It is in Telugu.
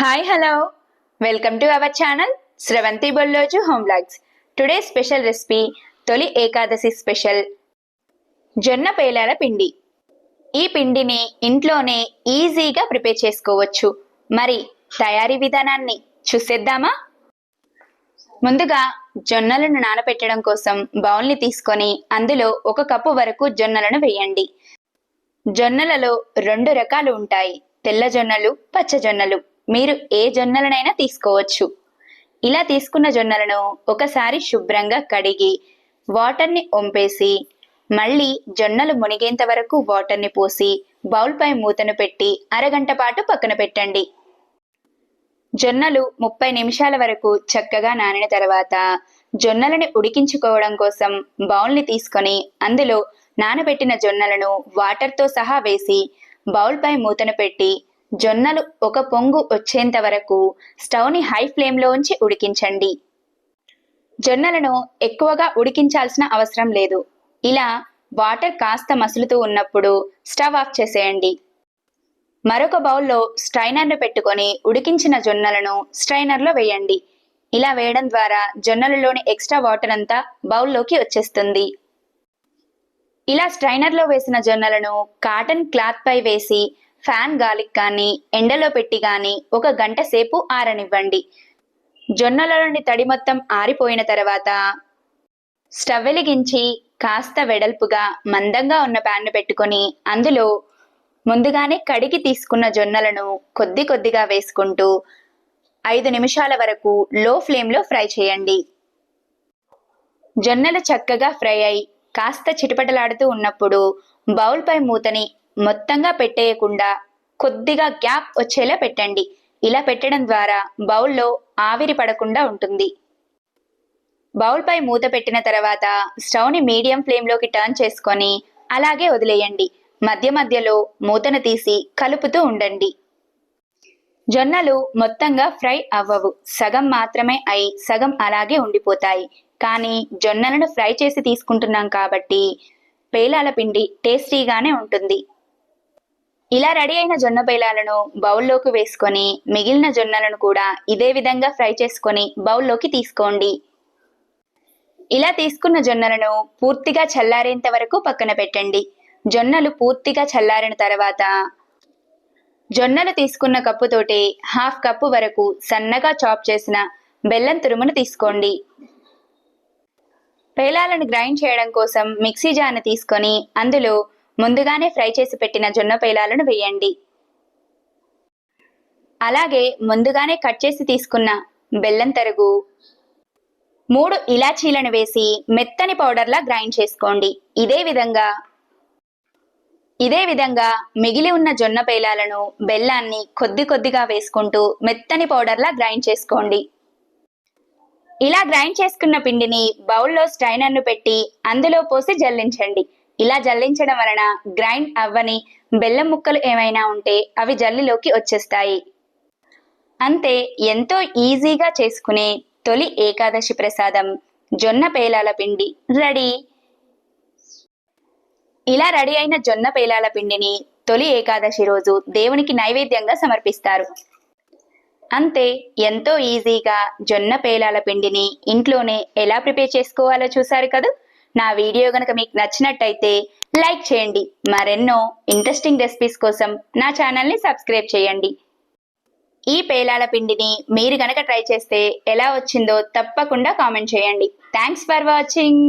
Hi hello welcome to our channel Sravanthi Bolloju home blogs today special recipe Tholi Ekadashi special జొన్న పేలాల పిండి. ఈ పిండిని ఇంట్లోనే ఈజీగా ప్రిపేర్ చేసుకోవచ్చు. మరి తయారీ విధానాన్ని చూసేద్దామా? ముందుగా జొన్నలను నానబెట్టడం కోసం బౌల్ని తీసుకొని అందులో ఒక కప్పు వరకు జొన్నలను వేయండి. జొన్నలలో రెండు రకాలు ఉంటాయి. తెల్ల జొన్నలు పచ్చ జొన్నలు. మీరు ఏ జొన్నలనైనా తీసుకోవచ్చు. ఇలా తీసుకున్న జొన్నలను ఒకసారి శుభ్రంగా కడిగి వాటర్ని ఒంపేసి మళ్ళీ జొన్నలు మునిగేంత వరకు వాటర్ని పోసి బౌల్పై మూతను పెట్టి అరగంట పాటు పక్కన పెట్టండి. జొన్నలు ముప్పై నిమిషాల వరకు చక్కగా నానిన తర్వాత జొన్నలని ఉడికించుకోవడం కోసం బౌల్ని తీసుకొని అందులో నానబెట్టిన జొన్నలను వాటర్తో సహా వేసి బౌల్పై మూతను పెట్టి జొన్నలు ఒక పొంగు వచ్చేంత వరకు స్టవ్ని హై ఫ్లేమ్లో ఉంచి ఉడికించండి. జొన్నలను ఎక్కువగా ఉడికించాల్సిన అవసరం లేదు. ఇలా వాటర్ కాస్త మసులుతూ ఉన్నప్పుడు స్టవ్ ఆఫ్ చేసేయండి. మరొక బౌల్లో స్ట్రైనర్ను పెట్టుకొని ఉడికించిన జొన్నలను స్ట్రైనర్లో వేయండి. ఇలా వేయడం ద్వారా జొన్నలలోని ఎక్స్ట్రా వాటర్ అంతా బౌల్లోకి వచ్చేస్తుంది. ఇలా స్ట్రైనర్లో వేసిన జొన్నలను కాటన్ క్లాత్పై వేసి ఫ్యాన్ గాలికి కానీ ఎండలో పెట్టి కానీ ఒక గంట సేపు ఆరనివ్వండి. జొన్నలలోని తడి మొత్తం ఆరిపోయిన తర్వాత స్టవ్ వెలిగించి కాస్త వెడల్పుగా మందంగా ఉన్న ప్యాన్ను పెట్టుకొని అందులో ముందుగానే కడిగి తీసుకున్న జొన్నలను కొద్ది కొద్దిగా వేసుకుంటూ ఐదు నిమిషాల వరకు లో ఫ్లేమ్లో ఫ్రై చేయండి. జొన్నలు చక్కగా ఫ్రై అయి కాస్త చిటపటలాడుతూ ఉన్నప్పుడు బౌల్పై మూతని మొత్తంగా పెట్టేయకుండా కొద్దిగా గ్యాప్ వచ్చేలా పెట్టండి. ఇలా పెట్టడం ద్వారా బౌల్లో ఆవిరి పడకుండా ఉంటుంది. బౌల్పై మూత పెట్టిన తర్వాత స్టవ్ని మీడియం ఫ్లేమ్లోకి టర్న్ చేసుకొని అలాగే వదిలేయండి. మధ్య మధ్యలో మూతను తీసి కలుపుతూ ఉండండి. జొన్నలు మొత్తంగా ఫ్రై అవ్వవు. సగం మాత్రమే అయి సగం అలాగే ఉండిపోతాయి. కానీ జొన్నలను ఫ్రై చేసి తీసుకుంటున్నాం కాబట్టి పేలాల పిండి టేస్టీగానే ఉంటుంది. ఇలా రెడీ అయిన జొన్న పేలాలను బౌల్లోకి వేసుకొని మిగిలిన జొన్నలను కూడా ఇదే విధంగా ఫ్రై చేసుకొని బౌల్లోకి తీసుకోండి. ఇలా తీసుకున్న జొన్నలను పూర్తిగా చల్లారేంత వరకు పక్కన పెట్టండి. జొన్నలు పూర్తిగా చల్లారిన తర్వాత జొన్నలు తీసుకున్న కప్పుతోటి హాఫ్ కప్పు వరకు సన్నగా చాప్ చేసిన బెల్లం తురుమును తీసుకోండి. పేలాలను గ్రైండ్ చేయడం కోసం మిక్సీ జార్ని తీసుకొని అందులో ముందుగానే ఫ్రై చేసి పెట్టిన జొన్న పేలాలను వేయండి. అలాగే ముందుగానే కట్ చేసి తీసుకున్న బెల్లం తరుగు మూడు ఇలాచీలను వేసి మెత్తని పౌడర్లా గ్రైండ్ చేసుకోండి. ఇదే విధంగా ఇదే విధంగా మిగిలి ఉన్న జొన్న పేలాలను బెల్లాన్ని కొద్ది కొద్దిగా వేసుకుంటూ మెత్తని పౌడర్లా గ్రైండ్ చేసుకోండి. ఇలా గ్రైండ్ చేసుకున్న పిండిని బౌల్లో స్ట్రైనర్ను పెట్టి అందులో పోసి జల్లించండి. ఇలా జల్లించడం వలన గ్రైండ్ అవ్వని బెల్లం ముక్కలు ఏమైనా ఉంటే అవి జల్లిలోకి వచ్చేస్తాయి. అంతే ఎంతో ఈజీగా చేసుకునే తొలి ఏకాదశి ప్రసాదం జొన్న పేలాల పిండి రెడీ. ఇలా రెడీ అయిన జొన్న పేలాల పిండిని తొలి ఏకాదశి రోజు దేవునికి నైవేద్యంగా సమర్పిస్తారు. అంతే ఎంతో ఈజీగా జొన్న పేలాల పిండిని ఇంట్లోనే ఎలా ప్రిపేర్ చేసుకోవాలో చూసారు కదా? నా వీడియో గనక మీకు నచ్చినట్టయితే లైక్ చేయండి. మరెన్నో ఇంట్రెస్టింగ్ రెసిపీస్ కోసం నా ఛానల్ని సబ్స్క్రైబ్ చేయండి. ఈ పేలాల పిండిని మీరు గనక ట్రై చేస్తే ఎలా వచ్చిందో తప్పకుండా కామెంట్ చేయండి. Thanks for watching